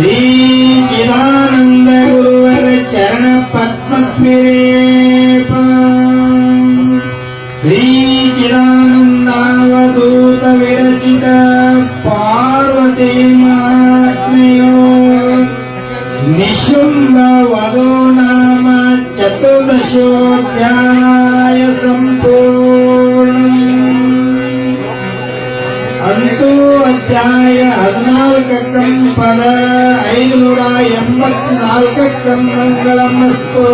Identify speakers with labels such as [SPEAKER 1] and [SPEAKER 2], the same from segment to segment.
[SPEAKER 1] శ్రీ చిదానంద గురువర చరణ పద్మేప శ్రీ చిదానందావధూత విరచిత పార్వతీ మహాత్మయో నిశుంభ వదో నామ. చతుర్దశోధ్యాయ సంపూర్ణం అంతో అధ్యాయ హద్నాల్కం పద ಐನೂರ ಎಂಬತ್ನಾಲ್ಕಕ್ಕಂ ಮಂಗಳಮಸ್ತು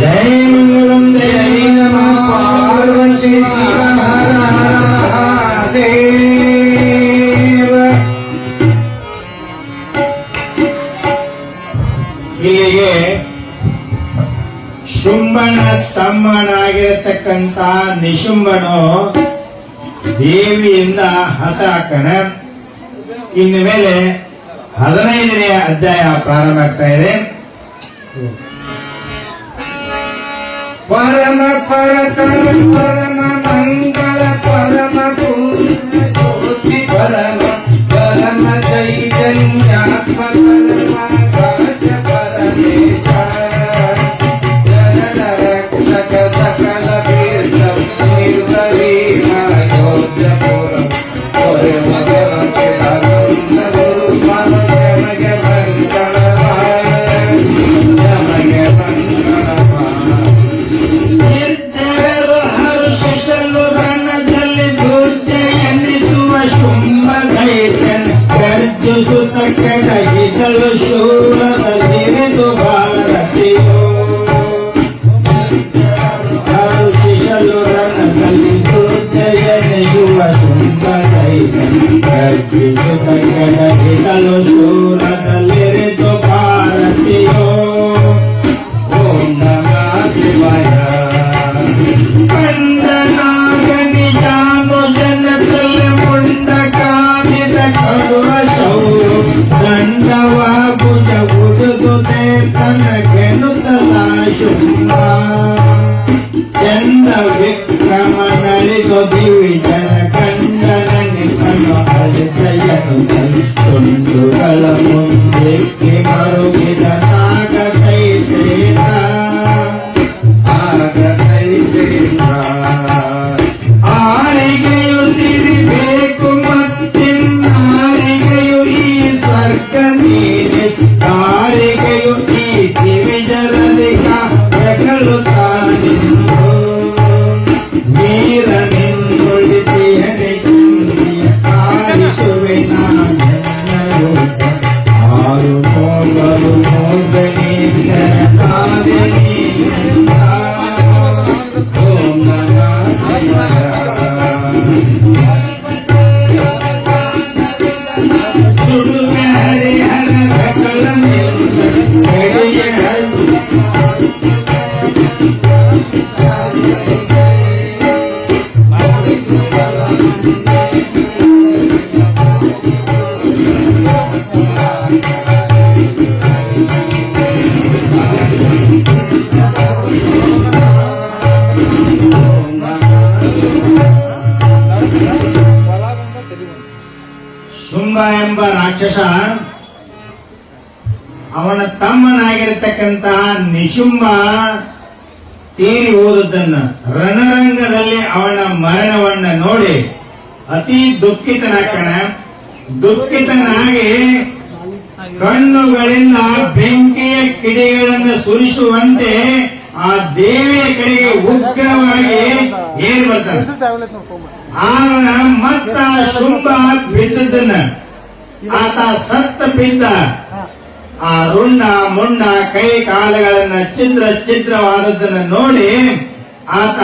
[SPEAKER 1] ಜಯ ಮಂಗಳಂದ್ರೆ ನಮಃ ಪಾರ್ವತಿ ಇಲ್ಲಿಗೆ ಶುಂಭನ ತಮ್ಮನಾಗಿರತಕ್ಕಂತ ನಿಶುಂಭನು ದೇವಿಯಿಂದ ಹತಾಕನ ಇನ್ನು ಮೇಲೆ ಹದಿನೈದನೇ ಅಧ್ಯಾಯ ಪ್ರಾರಂಭ ಆಗ್ತಾ ಇದೆ.
[SPEAKER 2] ಪರಮ ಪರತರ ಪರಮ ಮಂಗಳ ಪರಮ
[SPEAKER 1] మనలిగో బీజన కండనని మన ಶುಂಭ ಎಂಬ ರಾಕ್ಷಸ ಅವನ ತಮ್ಮನಾಗಿರ್ತಕ್ಕಂತಹ ನಿಶುಂಬ ತೀರಿ ಹೋದದ್ದನ್ನ ರಣರಂಗದಲ್ಲಿ ಅವನ ಮರಣವನ್ನ ನೋಡಿ ಅತಿ ದುಃಖಿತನಾಗ್ತಾನ. ದುಃಖಿತನಾಗಿ ಕಣ್ಣುಗಳಿಂದ ಬೆಂಕಿಯ ಕಿಡಿಗಳನ್ನು ಸುರಿಸುವಂತೆ ಆ ದೇವಿಯ ಕಡೆಗೆ ಉಗ್ರವಾಗಿ ಏನ್ ಬರ್ತಾನೆ. ಆಗ ಮತ್ತ ಶುಂಭ ಬಿದ್ದದನ್ನ ಆತ ಸತ್ತ ಬಿದ್ದ ಆ ರುಣ್ಣ ಮುಣ್ಣ ಕೈ ಕಾಲುಗಳನ್ನ ಛಿದ್ರ ಛಿದ್ರವಾದದ್ದನ್ನ ನೋಡಿ ಆತ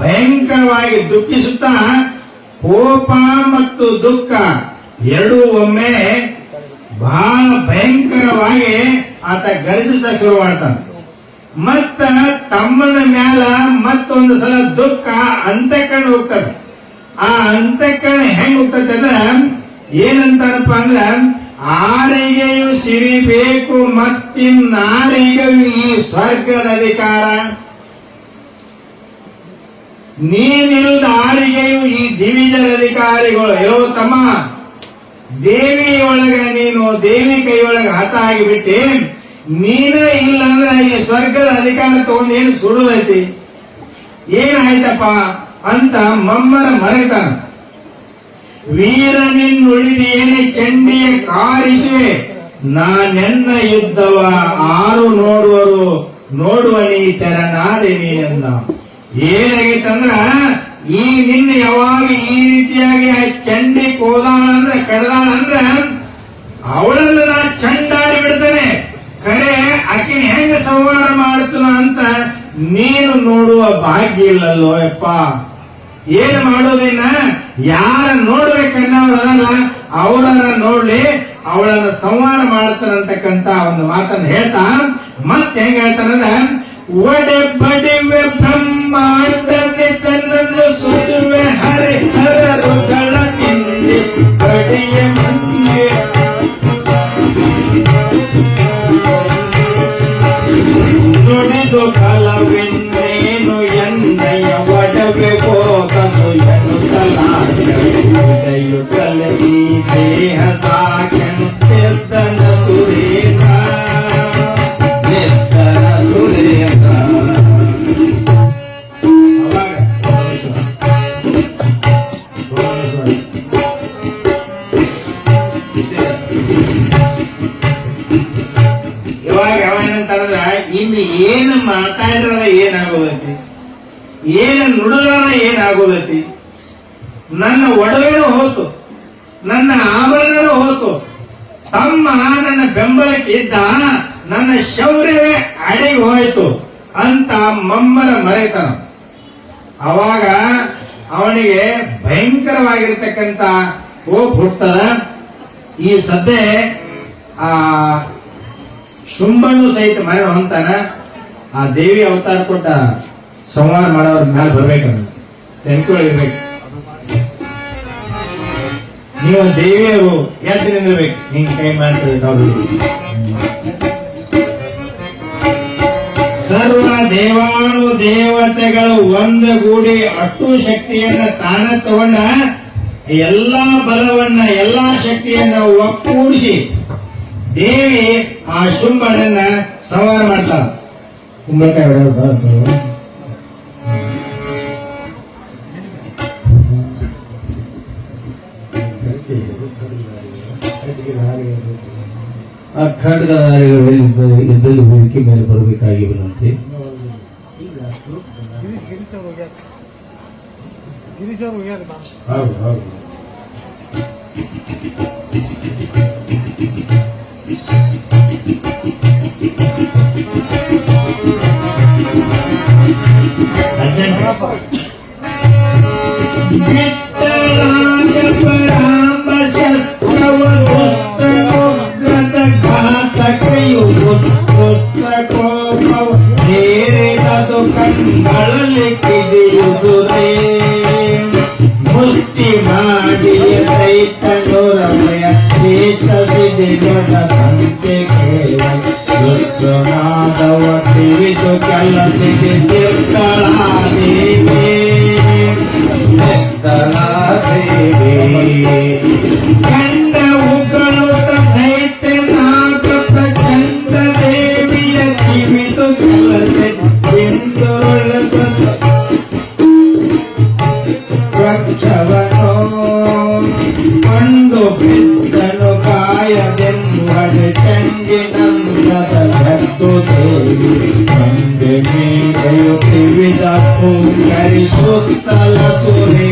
[SPEAKER 1] ಭಯಂಕರವಾಗಿ ದುಃಖಿಸುತ್ತಾ, ಕೋಪ ಮತ್ತು ದುಃಖ ಎರಡೂ ಒಮ್ಮೆ ಬಹಳ ಭಯಂಕರವಾಗಿ ಆತ ಗರ್ಜಿಸ ಶುರು ಮಾಡ್ತಾನೆ. ಮತ್ತ ತಮ್ಮನ ಮ್ಯಾಲ ಮತ್ತೊಂದು ಸಲ ದುಃಖ ಅಂತಕಂಡು ಹೋಗ್ತದೆ. ಆ ಅಂತಕರಣ ಹೆಂಗ್ ಹೋಗ್ತದೆ ಅಂದ್ರ ಏನಂತಾರಪ್ಪ ಅಂದ್ರ ಆರಿಗೆಯು ಸಿರಿಬೇಕು ಮತ್ತಿನ್ನಾರಿಗೆಯು ಈ ಸ್ವರ್ಗದ ಅಧಿಕಾರ. ನೀನಿರುದ ಆರಿಗೆಯು ಈ ದಿವಿಜರ ಅಧಿಕಾರಿಗಳು. ಯೋ ತಮ್ಮ, ದೇವಿಯೊಳಗ ನೀನು ದೇವಿ ಕೈಯೊಳಗ ಹತ ಆಗಿಬಿಟ್ಟೆ ನೀನೇ ಇಲ್ಲ ಅಂದ್ರೆ ಈ ಸ್ವರ್ಗದ ಅಧಿಕಾರ ತಗೊಂಡು ಏನು ಸುಡುದೈತಿ ಏನಾಯ್ತಪ್ಪ ಅಂತ ಮಮ್ಮರ ಮರೆತಾನ. ವೀರ ನಿನ್ನುಳಿದೇನೆ ಚಂಡಿಯ ಕಾರಿಸುವೆ ನಾನೆನ್ನ ಯುದ್ಧವ ಆರು ನೋಡುವರು, ನೋಡುವ ನೀ ತೆರನಾದಿನಿ ಎಂದ. ಏನಾಗಿತ್ತಂದ್ರ ಈ ನಿನ್ನ ಯಾವಾಗ ಈ ರೀತಿಯಾಗಿ ಚಂಡಿ ಕೋದಾಳ ಅಂದ್ರೆ ಅಂದ್ರ ಅವಳನ್ನ ನಾ ಚಂಡಾಡಿ ಬಿಡ್ತೇನೆ. ಕರೆ, ಆಕಿನ ಹೆಂಗ ಸಂಹಾರ ಮಾಡ್ತನ ಅಂತ ನೀನು ನೋಡುವ ಭಾಗ್ಯ ಇಲ್ಲಲ್ಲೋ ಯಪ್ಪ. ಏನ್ ಮಾಡೋದಿನ್ನ ಯಾರ ನೋಡ್ಬೇಕನ್ನೋರಲ್ಲ ಅವಳನ್ನ ನೋಡ್ಲಿ, ಅವಳನ್ನ ಸಂವಾರ ಮಾಡ್ತಾರಂತಕ್ಕಂತ ಒಂದು ಮಾತನ್ನ ಹೇಳ್ತಾ, ಮತ್ತೆ ಹೆಂಗ ಹೇಳ್ತಾನಂದ್ರ, ಒಡೆ ಬಡಿ ಬ್ರಹ್ಮಾಂಡನೆ ತನ್ನನ್ನು ಸುಡುವೆ ಹರಿ ಹರರುಗಳ ಹಿಂದೆ, ಬಡಿಯ ಮುಂದೆ ಇವಾಗ ಯಾವನಂತಂದ್ರ ಇನ್ನು ಏನು ಮಾತಾಡ್ರ ಏನಾಗೋದೈತಿ? ಏನು ನುಡಿದ್ರ ಏನಾಗೋದೈತಿ? ನನ್ನ ಒಡವೆನೂ ಹೋತು, ನನ್ನ ಆಭರಣನೂ ಹೋತು, ತಮ್ಮ ನನ್ನ ಬೆಂಬಲಕ್ಕೆ ಇದ್ದ ನನ್ನ ಶೌರ್ಯವೇ ಅಡಿಗೆ ಹೋಯಿತು ಅಂತ ಮಮ್ಮನ ಮರೆತನ. ಅವಾಗ ಅವನಿಗೆ ಭಯಂಕರವಾಗಿರ್ತಕ್ಕಂಥ ಕೋಪ ಹುಟ್ಟದ ಈ ಸದ್ದೆ, ಆ ಶುಂಭನು ಸಹಿತ ಮರಣ ಹೊಂತಾನ. ಆ ದೇವಿ ಅವತಾರ ಕೊಟ್ಟ ಸಂಹಾರ ಮಾಡೋದ್ರ ಮೇಲೆ ಬರ್ಬೇಕಂತ. ನೆನ್ಕೊಳ್ಳಿರ್ಬೇಕು ನೀವು ದೇವಿಯರು ಎದ್ದು ನಿಂದಿರ್ಬೇಕು. ಹಿಂಗೆ ಕೈ ಮಾಡ್ತದೆ ದೇವಾನು ದೇವತೆಗಳು ಒಂದುಗೂಡಿ ಅಟ್ಟು ಶಕ್ತಿಯನ್ನ ತಾನ ತಗೊಂಡ ಎಲ್ಲಾ ಬಲವನ್ನ, ಎಲ್ಲಾ ಶಕ್ತಿಯನ್ನ ಒಕ್ಕೂಡಿಸಿ ದೇವಿ ಆ ಶುಂಭನನ್ನ ಸಂಹಾರ ಮಾಡ್ತಾರೆ ಕುಂಬಳಕಾಯಿ?
[SPEAKER 2] ಆ ಖಂಡದ ಎದ್ದಲ್ಲಿ ಹೂಡಿಕೆ ಮೇಲೆ ಬರಬೇಕಾಗಿರುವಂತೆ
[SPEAKER 3] ಗಿರೀಶ್ ಗಿರೀಶ್ ಅವ್ರು ಹೋಗ್ಯಾರ ಬಾ
[SPEAKER 1] ಹೌದು ಹೌದು ಹದಿನೆಂಟು ವಿಠ್ಠಲಾಂಗ తండోరమయ తీర్థ సిద్ధిగత సంతే కళ్ళ సిద్ధి తీర్థరాధి তালা করে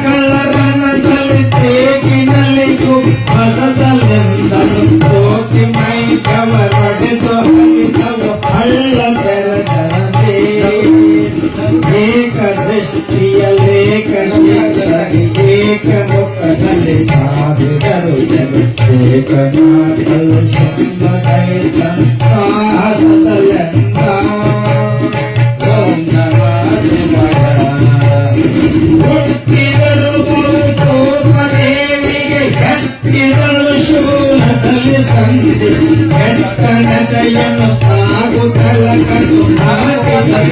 [SPEAKER 1] కనకయను తాగు కలకను నాకను